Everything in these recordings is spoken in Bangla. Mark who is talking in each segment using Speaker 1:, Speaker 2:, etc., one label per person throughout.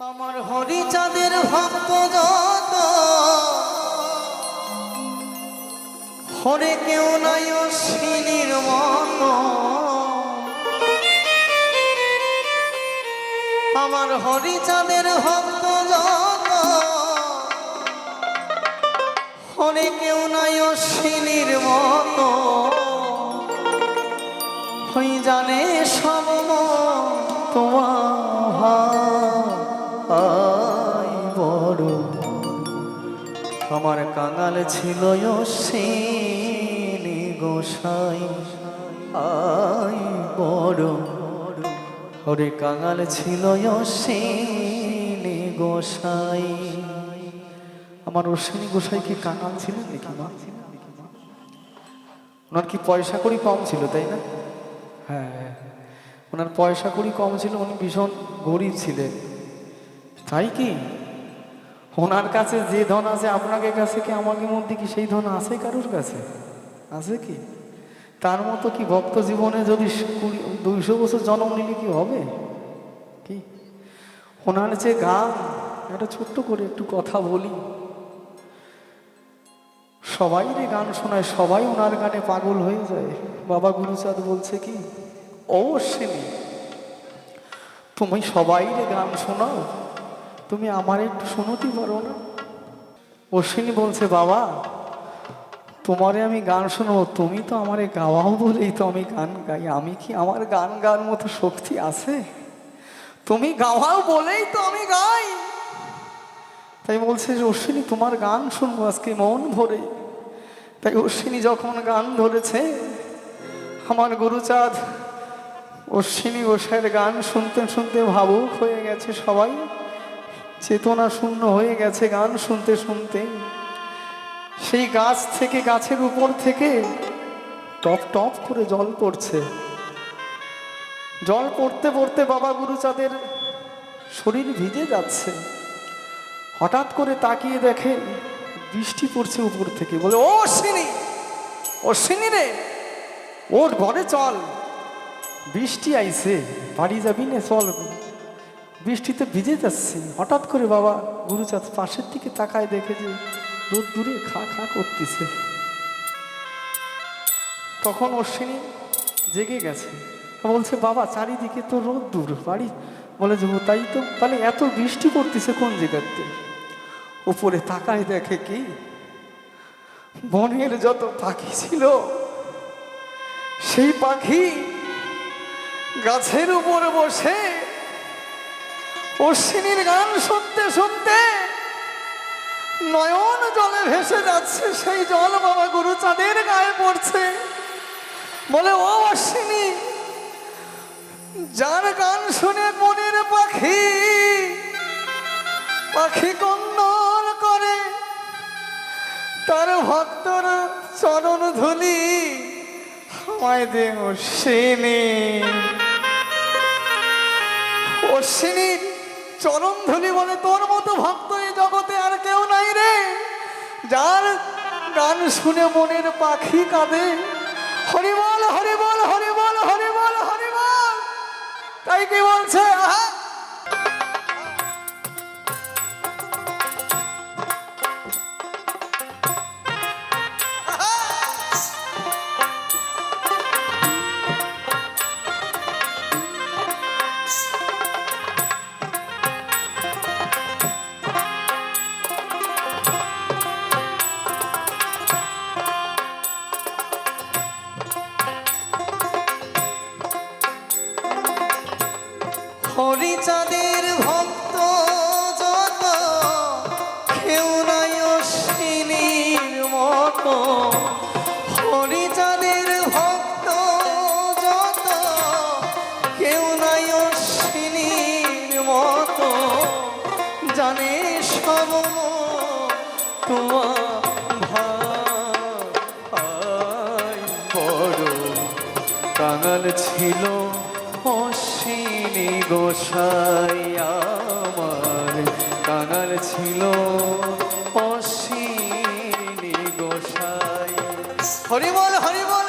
Speaker 1: আমার হরিচাঁদের ভক্ত যত। হরে কেউ নাই অশ্বিনীর মতো। আমার হরিচাঁদের ভক্ত যত। হরে কেউ নাই অশ্বিনীর মতো। হই জানে সব তোমার। আমার কাঙাল ছিল অশ্বিনী গোসাই। আই বড় ওরে কাঙাল ছিল অশ্বিনী গোসাই। আমার অশ্বিনী গোসাই কি কাঙাল ছিল নাকি মা? ওনার কি পয়সা করি কম ছিল, তাই না? হ্যাঁ ওনার পয়সা করি কম ছিল, উনি ভীষণ গরিব ছিলেন। তাই কি? ওনার কাছে যে ধন আছে আপনাকে কাছে কি আমাকে মধ্যে কি সেই ধন আছে কারোর কাছে? আছে কি? তার মতো কি ভক্ত জীবনে যদি কুড়ি, দুইশো বছর জন্ম নিলে কি হবে? কি? ওনার যে গান, একটা ছোট্ট করে একটু কথা বলি। সবাই রে গান শোনায়, সবাই ওনার গানে পাগল হয়ে যায়। বাবা গুরুচাঁদ বলছে কি অবশ্যই তুমি সবাই রে গান শোনাও তুমি আমার একটু শোনাতে পারো না। অশ্বিনী বলছে, বাবা, তোমারে আমি গান শুনব। তুমি তো আমারে গাওয়াও বলেই তো আমি গান গাই। আমি কি আমার গান গাওয়ার মতো শক্তি আছে? তুমি গাওয়াও বলেই তো আমি গাই। তাই বলছে যে, অশ্বিনী, তোমার গান শুনব আজকে মন ভরে। তাই অশ্বিনী যখন গান ধরেছে, আমার গুরুচাঁদ অশ্বিনী গোসাইয়ের গান শুনতে শুনতে ভাবুক হয়ে গেছে সবাই। চেতনা শূন্য হয়ে গেছে গান শুনতে শুনতে। সেই গাছ থেকে, গাছের উপর থেকে টপ টপ করে জল পড়ছে। জল পড়তে পড়তে বাবা গুরুচাঁদের শরীর ভিজে যাচ্ছে। হঠাৎ করে তাকিয়ে দেখে বৃষ্টি পড়ছে উপর থেকে। বলে, ও অশ্বিনী অশ্বিনী রে ওর ঘরে চল। বৃষ্টি আইছে, বাড়ি যাবি না, চল। বৃষ্টিতে ভিজে যাচ্ছে। হঠাৎ করে বাবা গুরুচাঁদ পাশের দিকে তাকায় দেখে যে দূর দূরে খা খা করতেছে। তখন অশ্বিনী জেগে গেছে। বলছে, বাবা, চারিদিকে তো রোদ দূর, বাড়ি। বলে, যে তাই তো, তাহলে এত বৃষ্টি পড়তেছে কোন জায়গাতে? উপরে তাকায় দেখে কি? বনের যত পাখি ছিল, সেই পাখি গাছের উপরে বসে অশ্বিনীর গান শুনতে শুনতে নয়ন জলে ভেসে যাচ্ছে, সেই জল বাবা গুরু চাঁদের গায়ে পড়ছে। বলে, ও অশ্বিনী, যার গান শুনে মনের পাখি পাখি কন্দন করে, তার ভক্তর চরণ ধুলি আমায় দে অশ্বিনী। অশ্বিনীর চরণ ধুলি বলে তোর মতো ভক্ত এই জগতে আর কেউ নাই রে। যার গান শুনে মনের পাখি কাঁদে। হরিবল হরিবল হরিবল হরিবল হরিবল তাই কি বলছে? আহা! বড় কাঙাল ছিল অশ্বিনী গোসাই আমার। কাঙাল ছিল অশ্বিনী গোসাই। হরিবল হরিবল।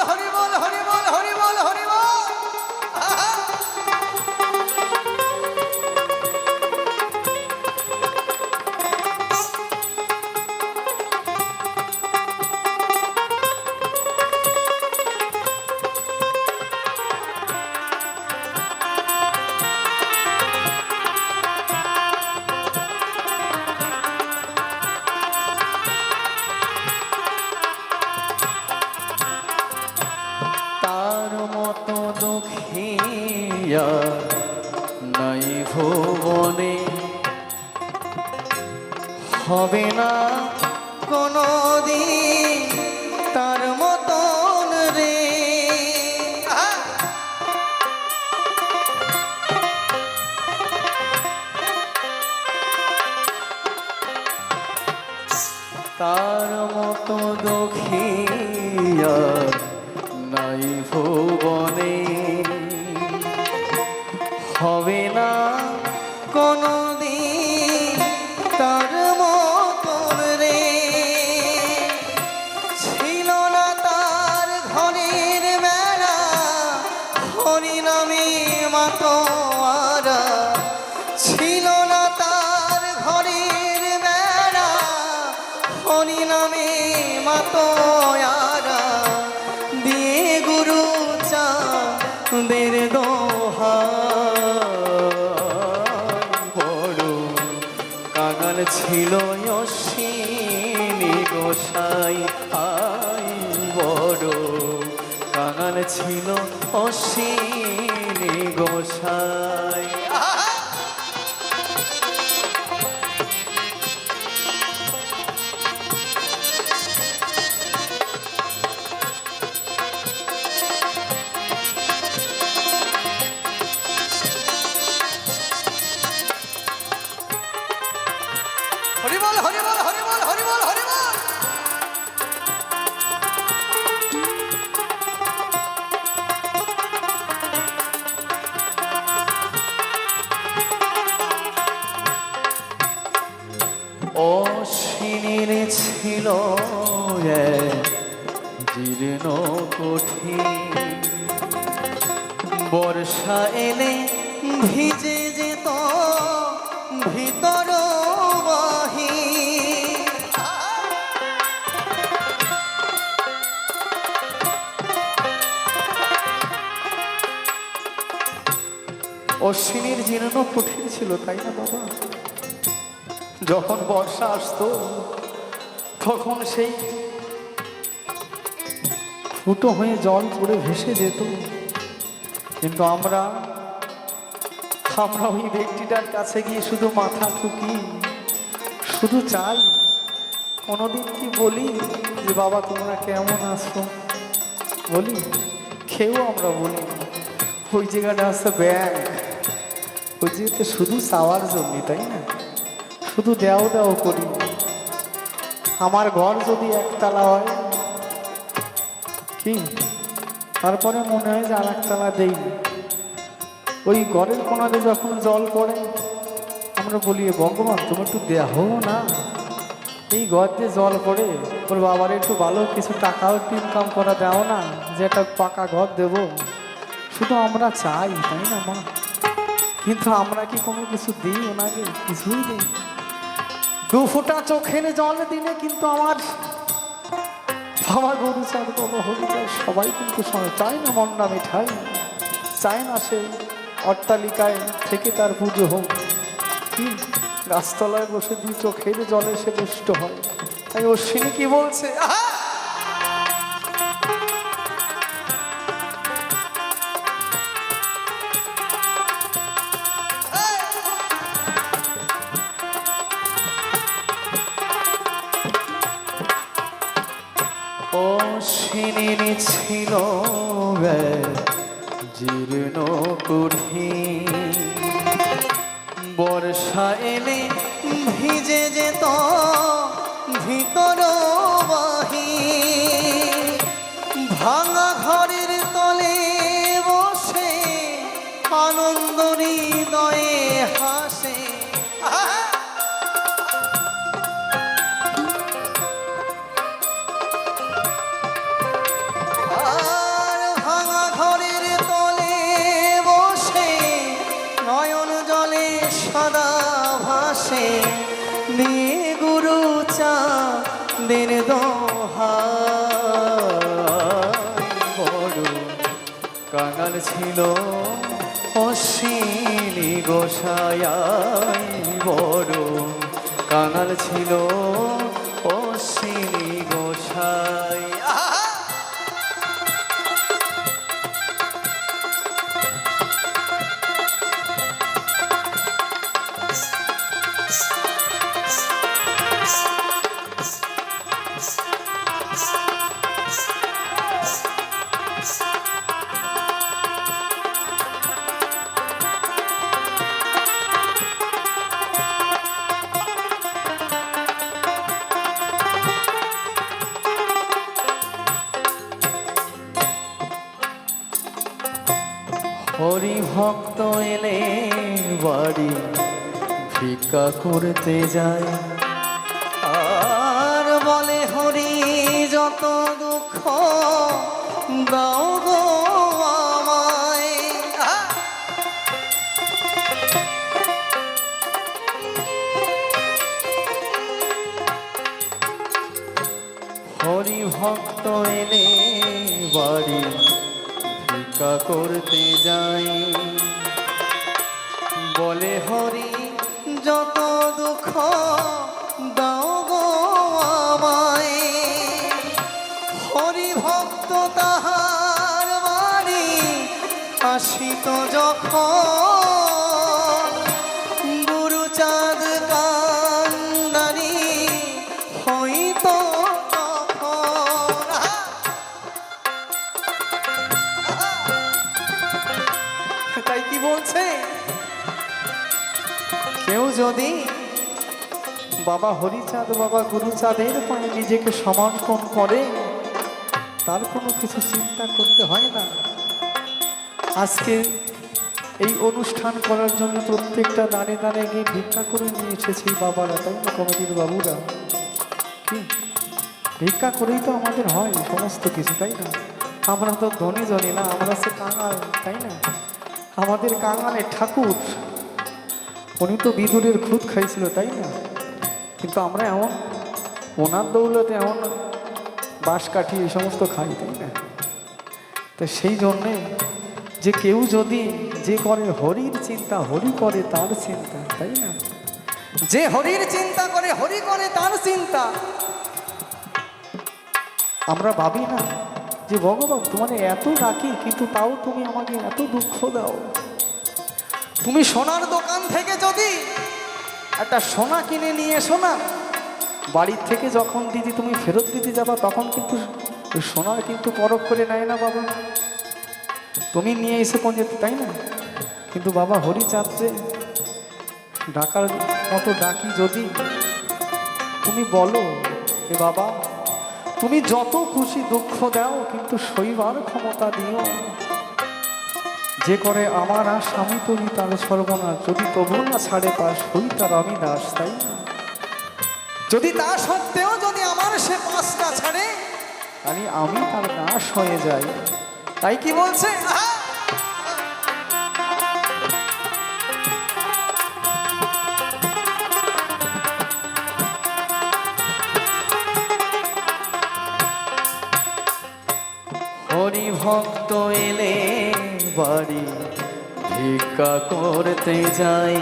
Speaker 1: তার মতো দখিয়া নাই ভুবনে চাঁদের দোহাই বড় কাঙাল ছিল অসিনী গোসাই। আই বড় কাঙাল ছিল অসিনী গোসাই। ছিল জীর্ণ কঠিন। বর্ষা এলে ভিজে যেত, ভিতর বাহি অশ্বিনীর জীর্ণ কঠিন ছিল, তাই না বাবা? যখন বর্ষা আসতো তখন সেই ফুটো হয়ে জল পড়ে ভেসে যেত। কিন্তু আমরা আমরা ওই ব্যক্তিটার কাছে গিয়ে শুধু মাথা ঠুকি, শুধু চাই, কোনোদিন কি বলি যে, বাবা, তোমরা কেমন আছো? বলি, খেয়েও আমরা বলি ওই জায়গাটা আছে ব্যাংক ওই জায়গাতে শুধু চাওয়ার জন্য, তাই না? শুধু দেও দেও করি। আমার ঘর যদি একতলা হয়, কি? তারপরে মনে হয় যে আর একতলা দেই ওই ঘরের কোনাতে যখন জল পড়ে, আমরা বলি ভগবান তুমি একটু দেহো না? এই ঘর দিয়ে জল পড়ে ওর বাবার, একটু ভালো, কিছু টাকাও একটু ইনকাম করা দাও না, যে একটা পাকা ঘর দেব। শুধু আমরা চাই, তাই না মা? কিন্তু আমরা কি কোনো কিছু দিই ওনাকে? কিছুই দিই দু ফোঁটা চোখের জল দিনে কিন্তু আমার বাবা গরু চাঁদ বাবা হরি চাঁদ সবাই কিন্তু চায় না মন্না মিঠাই, চায় না সে অট্টালিকায় থেকে তার পুজো হোক। কি গাছতলায় বসে দু চোখের জলে সে দুষ্ট হয়। তাই অশ্বিনী কি বলছে? আহা! অশ্বিনীর ছিল জীর্ণ, কঠিন। বর্ষা এলে ভিজে যেত ভিতর বাহি ভাঙা ঘরের তলে বসে আনন্দ হৃদয়ে ছিল। অশ্বিনী গোসায় বড় কানাল ছিল। ভিক্ষা করতে যায় আর বলে, হরি, যত দুঃখ দাও গো! হরি ভক্ত এলে বাড়ি ভিক্ষা করতে যাই বলে, হরি যত দুঃখ দাও ভক্ত তাহার আসিত যখন বাবা হরিচাঁদ, বাবা গুরুচাঁদের পায়ে নিজেকে সমর্পণ করে। তার কোনো কিছু চিন্তা করতে হয় না। আজকে এই অনুষ্ঠান করার জন্য প্রত্যেকটা দাঁড়ে দাঁড়ে গিয়ে ভিক্ষা করে নিয়ে এসেছি বাবারা, তাই না, কমিটির বাবুরা? কি? ভিক্ষা করেই তো আমাদের হয় সমস্ত কিছু, তাই না? আমরা তো ধনী জনী না, আমরা সে কাঙাল, তাই না? আমাদের কাঙালের ঠাকুর, উনি তো বিদুরের খুদ খাইছিল, তাই না? কিন্তু আমরা এমন, ওনার দৌলতে এমন বাঁশ কাঠি এই সমস্ত খাই, তাই না? তো সেই জন্যে যে কেউ যদি যে করে হরির চিন্তা, হরি করে তার চিন্তা, তাই না? যে হরির চিন্তা করে, হরি করে তার চিন্তা। আমরা ভাবি না যে, ভগবান, তোমার এত ডাকি কিন্তু তাও তুমি আমাকে এত দুঃখ দাও। তুমি সোনার দোকান থেকে যদি একটা সোনা কিনে নিয়ে এসো না। বাড়ির থেকে যখন দিদি তুমি ফেরত দিতে যাবা, তখন কিন্তু সোনার কিন্তু পরখ করে নেয় না বাবা। তুমি নিয়ে এসে পৌঁছাতে তাই না? কিন্তু বাবা হরিচাঁদরে ডাকার মতো ডাকি যদি, তুমি বলো, এ বাবা, তুমি যত খুশি দুঃখ দাও, কিন্তু শৈবার ক্ষমতা দিও। যে করে আমার আর স্বামী তুমি তার সর্বনাশ। যদি তবু না ছাড়ে পাস হই তার আমি দাস তাই যদি তা সত্ত্বেও যদি আমার সে পাঁচটা ছাড়ে তাহলে আমি তার নাশ হয়ে যাই। তাই কি বলছে? আহা! হরি ভক্ত এলে বাড়ি ভিক্ষা করতে যাই।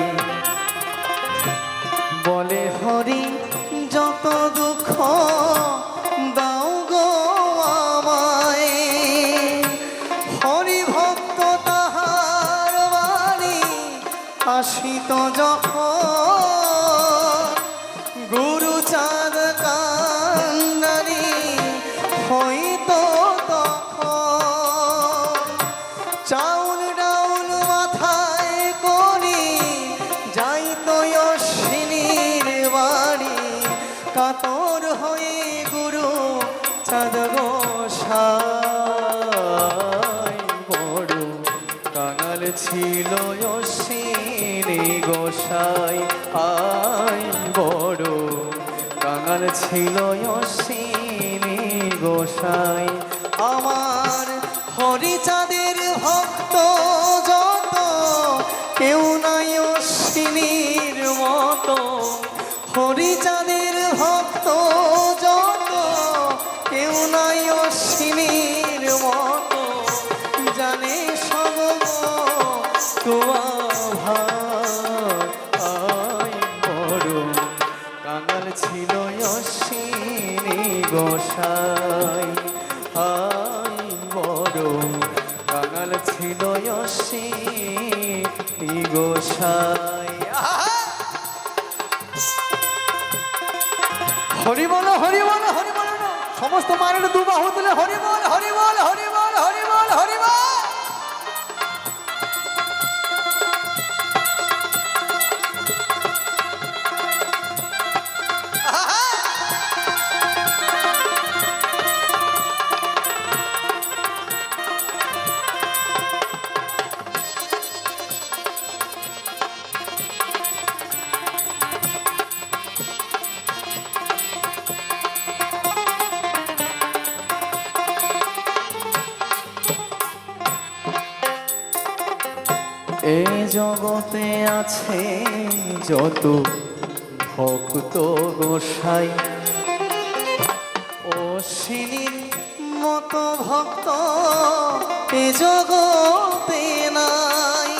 Speaker 1: ছিল গোসাই বাহু তুলে হরি আছে যত ভক্ত গোসাই। অশ্বিনীর মতো ভক্ত এ জগতে নাই।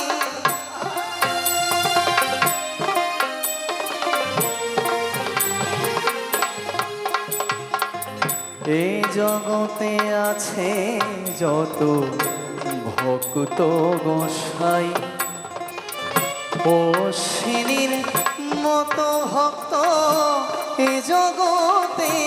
Speaker 1: এ জগতে আছে যত ভক্ত গোসাই। অশ্বিনীর মতো ভক্ত এ জগতে।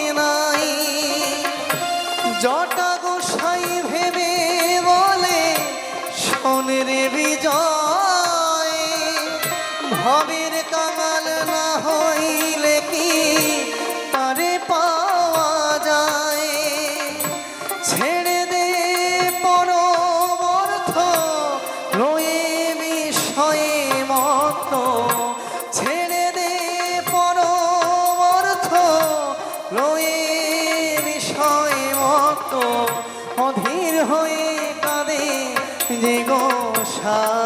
Speaker 1: কাঁদে যে গোসাই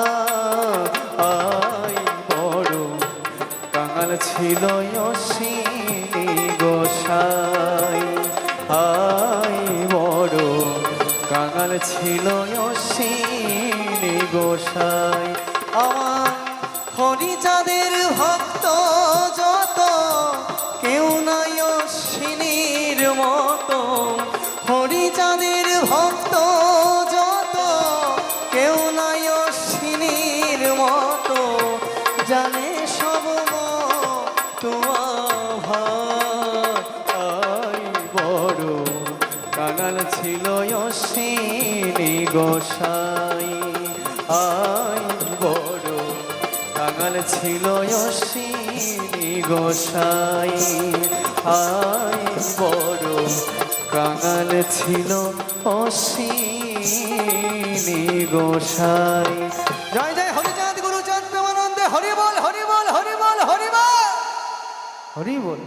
Speaker 1: বড়। কাঙাল ছিল অশ্বিনী গোসাই আই বড়। কাঙাল ছিল অশ্বিনী গোসাই আমার হরিচাঁদের ভক্ত গোসাই, আই বড় কাঙাল ছিল অশ্বিনী গোসাই, আই বড় কাঙাল ছিল অশ্বিনী গোসাই। জয় জয়, হরিচাঁদ, গুরুচাঁদ, প্রেমানন্দে হরি বল হরি বল হরি বল হরি বল হরি বল